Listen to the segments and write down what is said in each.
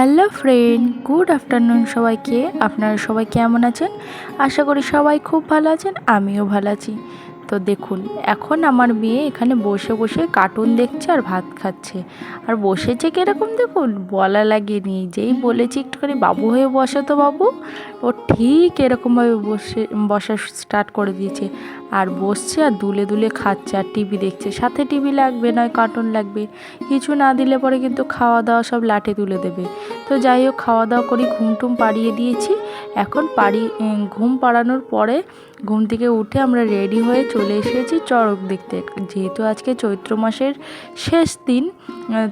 Hello friend, good afternoon সবাইকে। আপনারা সবাই কেমন আছেন? আশা করি সবাই খুব ভালো আছেন, আমিও ভালো আছি। তো দেখুন, এখন আমার মেয়ে এখানে বসে বসে কার্টুন দেখছে আর ভাত খাচ্ছে। আর বসেছে কীরকম দেখুন? বলা লাগেনি যেই বলেছি একটুখানি বাবু হয়ে বসে তো বাবু। ও ঠিক এরকমভাবে বসে, বসা স্টার্ট করে দিয়েছে। আর বসছে আর দুলে দুলে খাচ্ছে আর টিভি দেখছে। সাথে টিভি লাগবে, নয় কার্টুন লাগবে। কিছু না দিলে পরে কিন্তু খাওয়া দাওয়া সব লাটে তুলে দেবে। তো যাই হোক, খাওয়া দাওয়া করি ঘুমটুম পাড়িয়ে দিয়েছি। এখন পাড়ি ঘুম পাড়ানোর পরে ঘুম থেকে উঠে আমরা রেডি হয়ে চলে এসেছি চড়ক দেখতে। যেহেতু আজকে চৈত্র মাসের শেষ দিন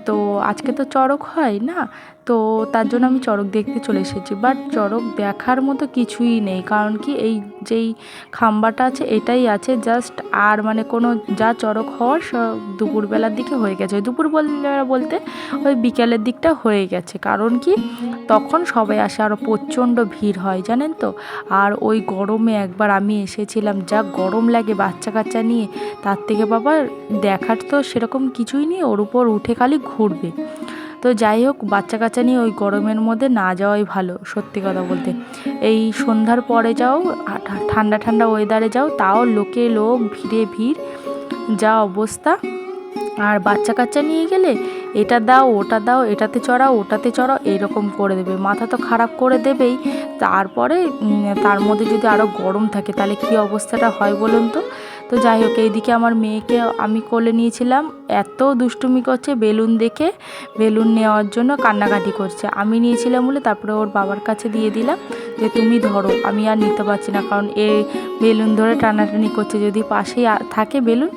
তো আজকে তো চড়ক হয় না তো তার জন্য আমি চড়ক দেখতে চলে এসেছি। বাট চড়ক দেখার মতো কিছুই নেই। কারণ কি এই যেই খাম্বাটা আছে, এটাই আছে জাস্ট আর মানে কোনো যা চড়ক হওয়ার সব দুপুরবেলার দিকে হয়ে গেছে। দুপুর বল- বলতে ওই বিকেলের দিকটা হয়ে গেছে। কারণ কি তখন সবাই আসে আরও প্রচণ্ড ভিড় হয়, জানেন তো? আর ওই গরমে একবার আমি এসেছিলাম, যা গরম লাগে বাচ্চা কাচ্চা নিয়ে, তার থেকে বাবা দেখার তো সেরকম কিছুই নেই, ওর উপর উঠে খালি ঘুরবে। তো যাই হোক বাচ্চা কাচ্চা নিয়ে ওই গরমের মধ্যে না যাওয়াই ভালো, সত্যি কথা বলতে। এই সন্ধ্যার পরে যাও ঠান্ডা ঠান্ডা ওয়েদারে যাও, তাও লোকে লোক, ভিড়ে ভিড়, যা অবস্থা। আর বাচ্চা কাচ্চা নিয়ে গেলে এটা দাও, ওটা দাও, এটাতে চড়াও, ওটাতে চড়াও, এরকম করে দেবে। মাথা তো খারাপ করে দেবেই। তারপরে তার মধ্যে যদি আরও গরম থাকে, তাহলে কী অবস্থাটা হয় বলুন তো? তো যাই হোক, এইদিকে আমার মেয়েকে আমি কোলে নিয়েছিলাম। এত দুষ্টুমি করছে, বেলুন দেখে বেলুন নেওয়ার জন্য কান্নাকাটি করছে। আমি নিয়েছিলাম বলে তারপরে ওর বাবার কাছে দিয়ে দিলাম যে, তুমি ধরো, আমি আর নিতে পারছি না। কারণ এ বেলুন ধরে টানাটানি করছে। যদি পাশেই থাকে বেলুন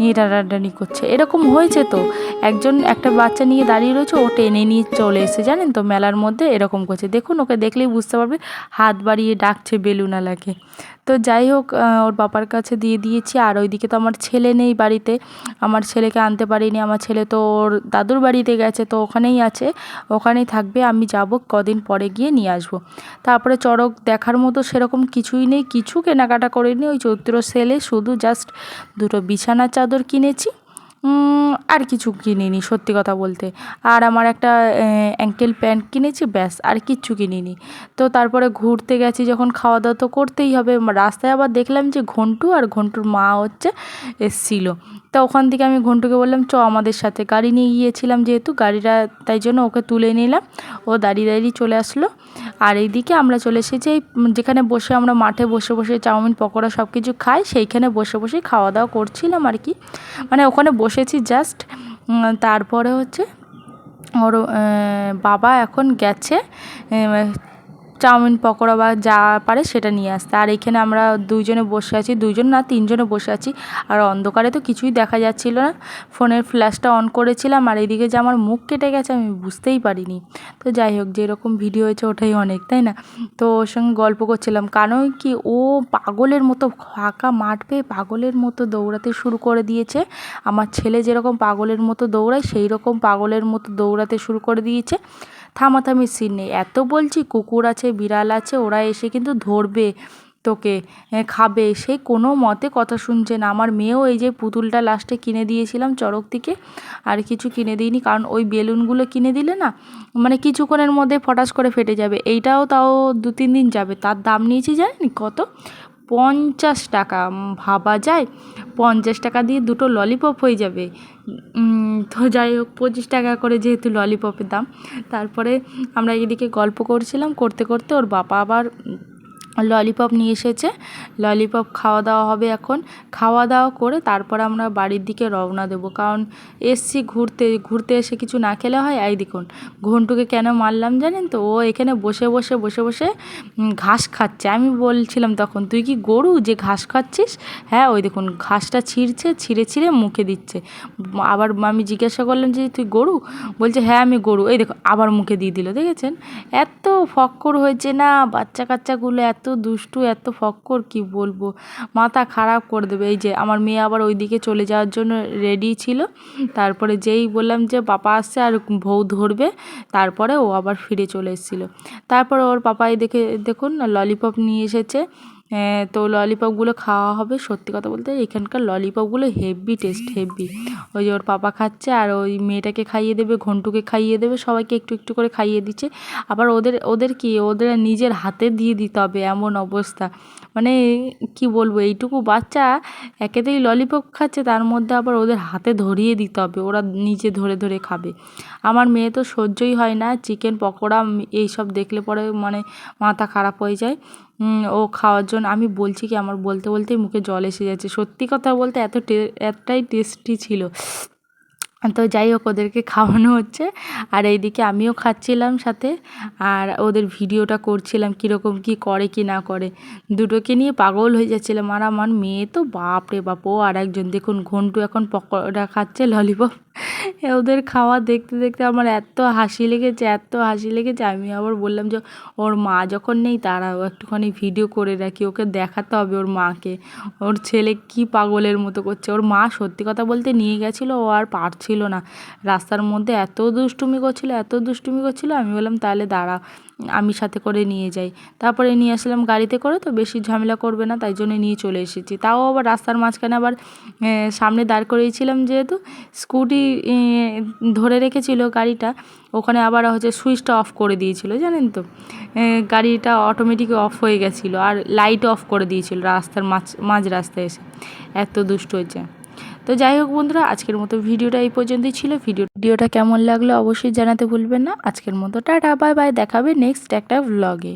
নিয়ে টানাটানি করছে। এরকম হয়েছে তো। একজন একটা বাচ্চা নিয়ে দাঁড়িয়ে রয়েছে, ও টেনে নিয়ে চলে এসে জানেন তো? মেলার মধ্যে এরকম করছে। দেখুন, ওকে দেখলেই বুঝতে পারবে, হাত বাড়িয়ে ডাকছে বেলুনালাকে। তো যাই হোক ওর বাবার কাছে দিয়ে দিয়েছি। আর ওইদিকে তো আমার ছেলে নেই বাড়িতে। আমার ছেলেকে আনতে পারিনি। আমার ছেলে তো ওর দাদুর বাড়িতে গেছে, তো ওখানেই আছে। ওখানেই থাকবে। আমি যাব, কদিন পরে গিয়ে নিয়ে আসব। তারপরে চড়ক দেখার মতো সেরকম কিছুই নেই। কিছু কেনাকাটা করিনি। ওই চৈত্র সেলে শুধু জাস্ট দুটো বিছানা চাদর কিনেছি। উম, আর কিছু কিনিনি, সত্যি কথা বলতে। আর আমার একটা অ্যাঙ্কেল প্যান্ট কিনেছি, ব্যাস, আর কিচ্ছু কিনিনি। তো তারপরে ঘুরতে গেছি, যখন খাওয়া দাওয়া তো করতেই হবে। রাস্তায় আবার দেখলাম যে ঘন্টু আর ঘন্টুর মা হচ্ছে এসছিল। তা ওখান থেকে আমি ঘন্টুকে বললাম, চ আমাদের সাথে। গাড়ি নিয়ে গিয়েছিলাম যেহেতু, গাড়িটা, তাই জন্য ওকে তুলে নিলাম। ও দাঁড়িয়ে দাঁড়িয়ে চলে আসলো। আর এইদিকে আমরা চলে এসেছি, এই যেখানে বসে আমরা মাঠে বসে বসে চাউমিন, পকোড়া সব কিছু খাই, সেইখানে বসে বসে খাওয়া দাওয়া করছিলাম আর কি। মানে ওখানে বসেছি জাস্ট তারপরে হচ্ছে ওর বাবা এখন গেছে চাউমিন, পকোড়া বা যা পারে সেটা নিয়ে আসতে। আর এখানে আমরা দুইজনে বসে আছি, দুইজন না, তিনজনে বসে আছি। আর অন্ধকারে তো কিছুই দেখা যাচ্ছিল না। ফোনের ফ্ল্যাশটা অন করেছিলাম আর এদিকে যে আমার মুখ কেটে গেছে আমি বুঝতেই পারিনি। তো যাই হোক, যেরকম ভিডিও হয়েছে ওটাই অনেক, তাই না? তো ওর সঙ্গে গল্প করছিলাম। কারণ কি, ও পাগলের মতো ফাঁকা মাঠ পেয়ে পাগলের মতো দৌড়াতে শুরু করে দিয়েছে। আমার ছেলে যেরকম পাগলের মতো দৌড়ায় সেই রকম পাগলের মতো দৌড়াতে শুরু করে দিয়েছে। থামাথামি সিন নেই এত বলছি কুকুর আছে, বিড়াল আছে, ওরা এসে কিন্তু ধরবে তোকে খাবে। সে কোনো মতে কথা শুনছে না। আমার মেয়েও এই যে পুতুলটা লাস্টে কিনে দিয়েছিলাম চড়ক থেকে, আর কিছু কিনে দিইনি, কারণ ওই বেলুনগুলো কিনে দিলে না মানে কিছুক্ষণের মধ্যে ফটাস করে ফেটে যাবে। এইটাও তাও দু তিন দিন যাবে। তার দাম নিয়েছি জানেন কত? পঞ্চাশ টাকা ভাবা যায়। পঞ্চাশ টাকা দিয়ে দুটো ললিপপ হয়ে যাবে। তো যাই হোক, পঁচিশ টাকা করে যেহেতু ললিপপের দাম, তারপরে আমরা এদিকে গল্প করছিলাম, করতে করতে ওর বাবা আবার ললিপপ নিয়ে এসেছে। ললিপপ খাওয়া দাওয়া হবে এখন। খাওয়া দাওয়া করে তারপর আমরা বাড়ির দিকে রওনা দেবো। কারণ এসছি ঘুরতে ঘুরতে এসে কিছু না খেলে হয়, এই দেখুন, ঘন্টুকে কেন মারলাম জানেন তো? ও এখানে বসে বসে বসে বসে ঘাস খাচ্ছে। আমি বলছিলাম তখন, তুই কি গরু যে ঘাস খাচ্ছিস? হ্যাঁ ওই দেখুন, ঘাসটা ছিঁড়ছে, ছিঁড়ে ছিঁড়ে মুখে দিচ্ছে। আবার আমি জিজ্ঞাসা করলাম যে, তুই গরু? বলছে হ্যাঁ আমি গরু। এই দেখো আবার মুখে দিয়ে দিল, দেখেছেন? এত ফক্কর হয়েছে না বাচ্চা কাচ্চাগুলো এত দুষ্টু, এত ফক্কর কি বলব? মাথা খারাপ করে দেবে। এই যে আমার মেয়ে আবার ওইদিকে চলে যাওয়ার জন্য রেডি ছিল। তারপরে যেই বললাম যে পাপা আসছে আর বউ ধরবে, তারপরে ও আবার ফিরে চলে এসেছিল। তারপরে ওর পাপাই দেখে, দেখুন ললিপপ নিয়ে এসেছে। তো ললিপপগুলো খাওয়া হবে সত্যি কথা বলতে। এখানকার ললিপপগুলো হেভি টেস্ট হেভি ওই যে ওর পাপা খাচ্ছে আর ওই মেয়েটাকে খাইয়ে দেবে, ঘন্টুকে খাইয়ে দেবে, সবাইকে একটু একটু করে খাইয়ে দিচ্ছে। আবার ওদের ওদের কি, ওদের নিজের হাতে দিয়ে দিতে হবে এমন অবস্থা। মানে কি বলব, এইটুকু বাচ্চা একেতেই ললিপপ খাচ্ছে, তার মধ্যে আবার ওদের হাতে ধরিয়ে দিতে হবে, ওরা নিজে ধরে ধরে খাবে। আমার মেয়ে তো সহ্যই হয় না চিকেন পকোড়া এইসব দেখলে পরে মানে মাথা খারাপ হয়ে যায়। ও খাওয়ার জন্য, আমি বলছি কি, আমার বলতে বলতেই মুখে জল এসে যাচ্ছে। সত্যি কথা বলতে এত এতটাই টেস্টি ছিল। তো যাই হোক, ওদেরকে খাওয়ানো হচ্ছে। আর এইদিকে আমিও খাচ্ছিলাম সাথে, আর ওদের ভিডিওটা করছিলাম কীরকম, কি করে, কি না করে। দুটোকে নিয়ে পাগল হয়ে যাচ্ছিলাম। আর আমার মেয়ে তো বাপ রে বাপ, ও আর একজন দেখুন, ঘন্টু এখন পকোড়া খাচ্ছে ললিপপ ওদের খাওয়া দেখতে দেখতে আমার এত হাসি লেগেছে, এত হাসি লেগেছে। আমি আবার বললাম যে, ওর মা যখন নেই তারাও একটুখানি ভিডিও করে রাখি, ওকে দেখাতে হবে ওর মাকে। ওর ছেলে কি পাগলের মতো করছে? ওর মা সত্যি কথা বলতে নিয়ে গেছিল, ও আর পারছিল না। রাস্তার মধ্যে এত দুষ্টুমি করছিল, এত দুষ্টুমি করছিল, আমি বললাম, তাহলে দাঁড়া, আমি সাথে করে নিয়ে যাই। তারপরে নিয়ে আসলাম গাড়িতে করে, তো বেশি ঝামেলা করবে না, তাই জন্য নিয়ে চলে এসেছি। তাও আবার রাস্তার মাঝখানে আবার সামনে দাঁড় করিয়েছিলাম যেহেতু, স্কুটি ধরে রেখেছিল গাড়িটা, ওখানে আবার হচ্ছে সুইচটা অফ করে দিয়েছিল, জানেন তো? গাড়িটা অটোমেটিক অফ হয়ে গেছিল আর লাইট অফ করে দিয়েছিল রাস্তার মাঝ মাঝ রাস্তায় এসে। এত দুষ্ট হয়েছে। তো যাই হোক বন্ধুরা, আজকের মতো ভিডিওটা এই পর্যন্তই ছিল। ভিডিও, ভিডিওটা কেমন লাগল অবশ্যই জানাতে ভুলবেন না। আজকের মতো টাটা বাই বাই দেখাবে নেক্সট একটা ভ্লগে